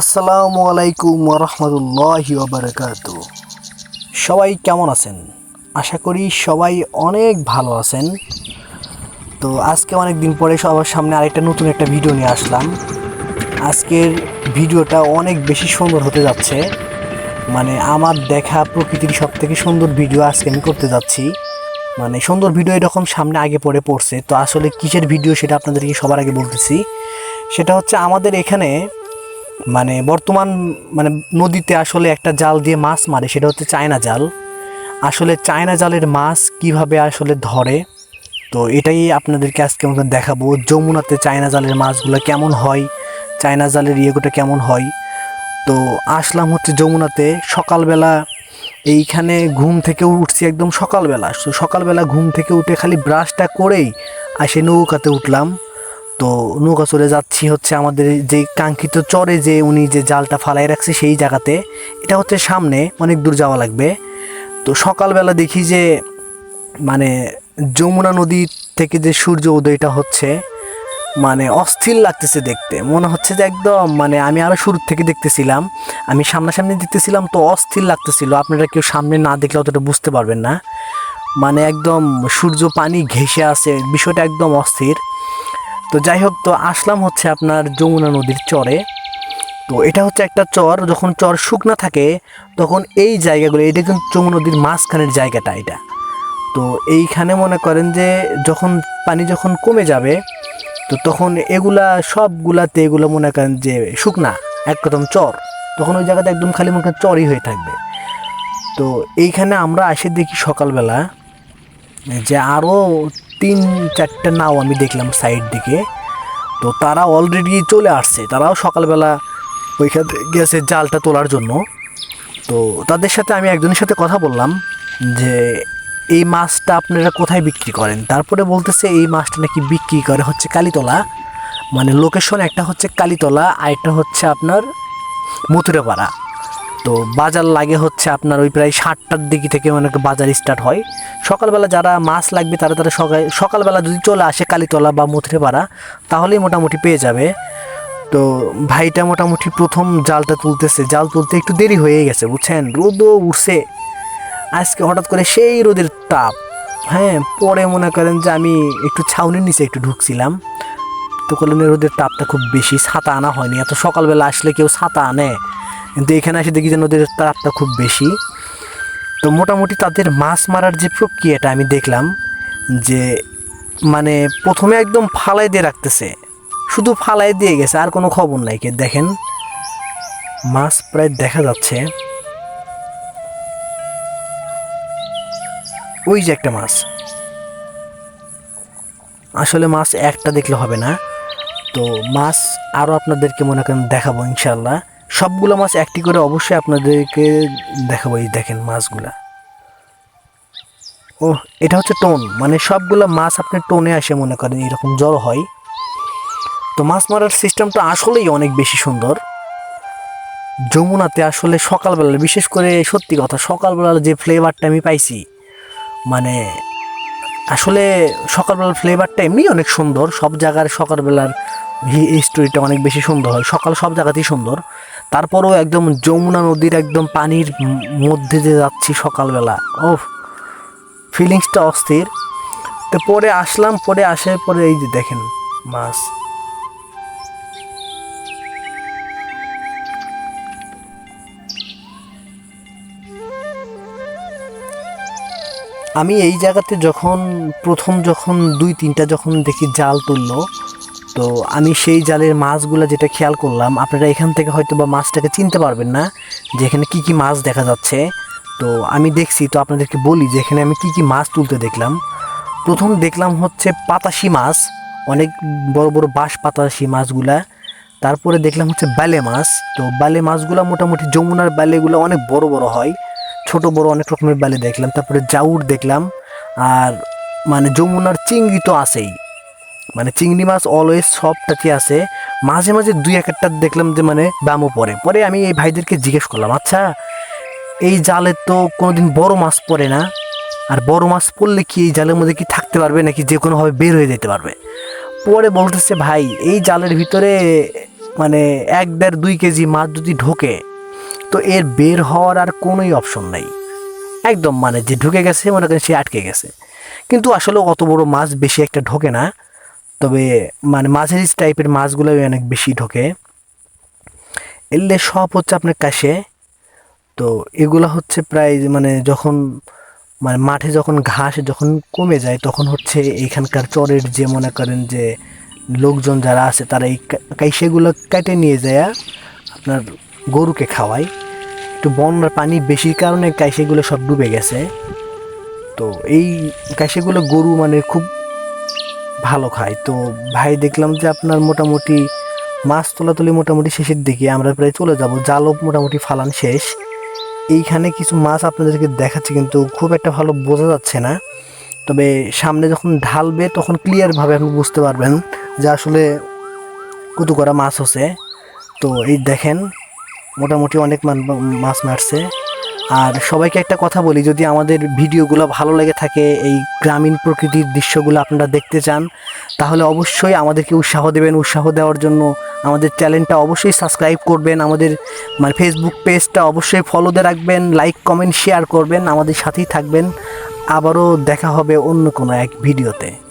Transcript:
আসসালামু আলাইকুম রহমতুল্লাহি বারাকাতু সবাই কেমন আছেন? আশা করি সবাই অনেক ভালো আছেন। তো আজকে অনেক দিন পরে সবার সামনে আরেকটা নতুন একটা ভিডিও নিয়ে আসলাম। আজকের ভিডিওটা অনেক বেশি সুন্দর হতে যাচ্ছে। মানে আমার দেখা প্রকৃতির সব থেকে সুন্দর ভিডিও আজকে আমি করতে যাচ্ছি। মানে সুন্দর ভিডিও এরকম সামনে আগে পড়ে পড়ছে। তো আসলে কিসের ভিডিও সেটা আপনাদেরকে সবার আগে বলতেছি। সেটা হচ্ছে আমাদের এখানে মানে বর্তমান মানে নদীতে আসলে একটা জাল দিয়ে মাছ মারে, সেটা হচ্ছে চায়না জাল। আসলে চায়না জালের মাছ কীভাবে আসলে ধরে, তো এটাই আপনাদেরকে আজকে আমরা দেখাবো, যমুনাতে চায়না জালের মাছগুলো কেমন হয়, চায়না জালের ইয়েগুলো কেমন হয়। তো আসলাম হচ্ছে যমুনাতে, সকালবেলা এইখানে ঘুম থেকে উঠছি একদম সকালবেলা। সকালবেলা ঘুম থেকে উঠে খালি ব্রাশটা করেই, আর আসে নৌকাতে উঠলাম। তো নৌকা চলে যাচ্ছি হচ্ছে আমাদের যে কাঙ্ক্ষিত চরে যে উনি যে জালটা ফালাই রাখছে সেই জায়গাতে। এটা হচ্ছে সামনে, অনেক দূর যাওয়া লাগবে। তো সকালবেলা দেখি যে মানে যমুনা নদী থেকে যে সূর্য উদয়টা হচ্ছে মানে অস্থির লাগতেছে দেখতে। মনে হচ্ছে যে একদম মানে আমি আরও শুরুর থেকে দেখতেছিলাম, আমি সামনাসামনি দেখতেছিলাম তো অস্থির লাগতেছিল। আপনারা কেউ সামনে না দেখলে অতটা বুঝতে পারবেন না। মানে একদম সূর্য পানি ঘেঁষে আছে, বিষয়টা একদম অস্থির। তো যাই হোক, তো আসলাম হচ্ছে আপনার যমুনা নদীর চরে। তো এটা হচ্ছে একটা চর, যখন চর শুকনা থাকে, তখন এই জায়গাগুলো, এটা কিন্তু যমুনা নদীর মাঝখানের জায়গাটা এটা। তো এইখানে মনে করেন যে, যখন পানি যখন কমে যাবে, তো তখন এগুলা, সবগুলাতে এগুলো মনে করেন যে শুকনা একদম চর। তখন ওই জায়গাতে একদম খালি মনে করেন চরই হয়ে থাকবে। তো এইখানে আমরা আসে দেখি সকালবেলা, যে আরও তিন চারটে নাও আমি দেখলাম সাইড দিকে। তো তারা অলরেডি চলে আসছে, তারাও সকালবেলা ওইখান গেছে জালটা তোলার জন্য। তো তাদের সাথে আমি একজনের সাথে কথা বললাম যে, এই মাছটা আপনারা কোথায় বিক্রি করেন? তারপরে বলতেছে, এই মাছটা নাকি বিক্রি করে হচ্ছে কালীতলা। মানে লোকেশন একটা হচ্ছে কালীতলা, আর একটা হচ্ছে আপনার মথুরাপাড়া। তো বাজার লাগে হচ্ছে আপনার ওই প্রায় সাতটার দিকে থেকে মানে বাজার স্টার্ট হয়। সকালবেলা যারা মাছ লাগবে তারা তারা সকাল, সকালবেলা যদি চলে আসে কালীতলা বা মথুরেপাড়া, তাহলেই মোটামুটি পেয়ে যাবে। তো ভাইটা মোটামুটি প্রথম জালটা তুলতেছে। জাল তুলতে একটু দেরি হয়ে গেছে, বুঝছেন? রোদও উঠছে। আজকে হঠাৎ করে সেই রোদের তাপ। হ্যাঁ পরে মনে করেন যে আমি একটু ছাউনির নিচে একটু ঢুকছিলাম। তো করলেন রোদের তাপটা খুব বেশি, ছাতা আনা হয়নি। এত সকালবেলা আসলে কেউ ছাতা আনে। কিন্তু এখানে এসে দেখি যে নদীর তাপটা খুব বেশি। তো মোটামুটি তাদের মাছ মারার যে প্রক্রিয়াটা আমি দেখলাম যে মানে প্রথমে একদম ফালাই দিয়ে রাখতেছে। শুধু ফালাই দিয়ে গেছে, আর কোনো খবর নাই। কে দেখেন, মাছ প্রায় দেখা যাচ্ছে। ওই যে একটা মাছ। আসলে মাছ একটা দেখলে হবে না। তো মাছ আরও আপনাদেরকে মনে করেন দেখাবো ইনশাল্লাহ সবগুলো মাছ একটি করে অবশ্যই আপনাদেরকে দেখাবো এই দেখেন মাছগুলা। ও এটা হচ্ছে টোন। মানে সবগুলো মাছ আপনি টোনে আসে মনে করেন এরকম জড়ো হয়। তো মাছ মারার সিস্টেমটা আসলেই অনেক বেশি সুন্দর। যমুনাতে আসলে সকালবেলা, বিশেষ করে সত্যি কথা সকালবেলা যে ফ্লেভারটা আমি পাইছি মানে আসলে সকালবেলার ফ্লেভারটা এমনি অনেক সুন্দর। সব জায়গার সকালবেলার স্টোরিটা অনেক বেশি সুন্দর হয়। সকাল সব জায়গাতেই সুন্দর। তারপরেও একদম যমুনা নদীর একদম পানির মধ্যে যে যাচ্ছি সকালবেলা। ও ফিলিংসটা অস্থির। তো পরে আসলাম, পরে আসার পরে এই যে দেখেন মাছ। আমি এই জায়গাতে যখন, প্রথম যখন দুই তিনটা যখন দেখি জাল তুললো তো আমি সেই জালের মাছগুলো যেটা খেয়াল করলাম, আপনারা এখান থেকে হয়তো বা মাছটাকে চিনতে পারবেন না যে এখানে কী কী মাছ দেখা যাচ্ছে। তো আমি দেখছি, তো আপনাদেরকে বলি যে এখানে আমি কী কী মাছ তুলতে দেখলাম। প্রথম দেখলাম হচ্ছে পাতাশি মাছ, অনেক বড় বড় বাঁশ পাতাশি মাছগুলা। তারপরে দেখলাম হচ্ছে বালে মাছ, তো বালে মাছগুলো মোটামুটি যমুনার বালেগুলো অনেক বড় বড় হয়। ছোট বড় অনেক রকমের বালে দেখলাম, তারপরে জাউর দেখলাম, আর মানে যমুনার চিংড়ি তো আছেই। মানে চিংড়ি মাছ অলওয়েজ সবটাতে আছে। মাঝে মাঝে দুই এক একটা দেখলাম যে মানে দামও পড়ে। পরে আমি এই ভাইদেরকে জিজ্ঞেস করলাম আচ্ছা এই জালে তো কোনোদিন বড় মাছ পড়ে না? আর বড় মাছ পড়লে কি এই জালের মধ্যে কি থাকতে পারবে নাকি যে কোনোভাবে বের হয়ে যেতে পারবে? পরে বলতেছে, ভাই, এই জালের ভিতরে মানে এক দেড় দুই কেজি মাছ যদি ঢোকে, তো এর বের হওয়ার আর কোনোই অপশন নাই। একদম মানে যে ঢুকে গেছে, মনে করেন সে আটকে গেছে। কিন্তু আসলে অত বড় মাছ বেশি একটা ঢোকে না। তবে মানে মাঝারি টাইপের মাছগুলোই অনেক বেশি ঢোকে। এলে সব হচ্ছে আপনার কাশে। তো এগুলো হচ্ছে প্রায় মানে যখন মানে মাঠে যখন ঘাস যখন কমে যায় তখন হচ্ছে এখানকার চরের যে মনে করেন যে লোকজন যারা আছে তারা এই কাইসেগুলো কেটে নিয়ে যায়, আপনার গরুকে খাওয়ায়। একটু বন্যার পানি বেশির কারণে কাইসেগুলো সব ডুবে গেছে। তো এই কাইসেগুলো গরু মানে খুব ভালো খায়। তো ভাই দেখলাম যে আপনার মোটামুটি মাছ তোলাতুলি মোটামুটি শেষের দিকে, আমরা প্রায় চলে যাব। জালও মোটামুটি ফালান শেষ। এইখানে কিছু মাছ আপনাদেরকে দেখাচ্ছি কিন্তু খুব একটা ভালো বোঝা যাচ্ছে না। তবে সামনে যখন ঢালবে তখন ক্লিয়ারভাবে আপনি বুঝতে পারবেন যে আসলে কত করা মাছ হচ্ছে। তো এই দেখেন, মোটামুটি অনেক মাছ মারছে। আর সবাইকে একটা কথা বলি, যদি আমাদের ভিডিওগুলো ভালো লেগে থাকে, এই গ্রামীণ প্রকৃতির দৃশ্যগুলো আপনারা দেখতে চান, তাহলে অবশ্যই আমাদেরকে উৎসাহ দেবেন। উৎসাহ দেওয়ার জন্য আমাদের চ্যানেলটা অবশ্যই সাবস্ক্রাইব করবেন, আমাদের মানে ফেসবুক পেজটা অবশ্যই ফলোতে রাখবেন লাইক কমেন্ট শেয়ার করবেন, আমাদের সাথেই থাকবেন। আবারও দেখা হবে অন্য কোনো এক ভিডিওতে।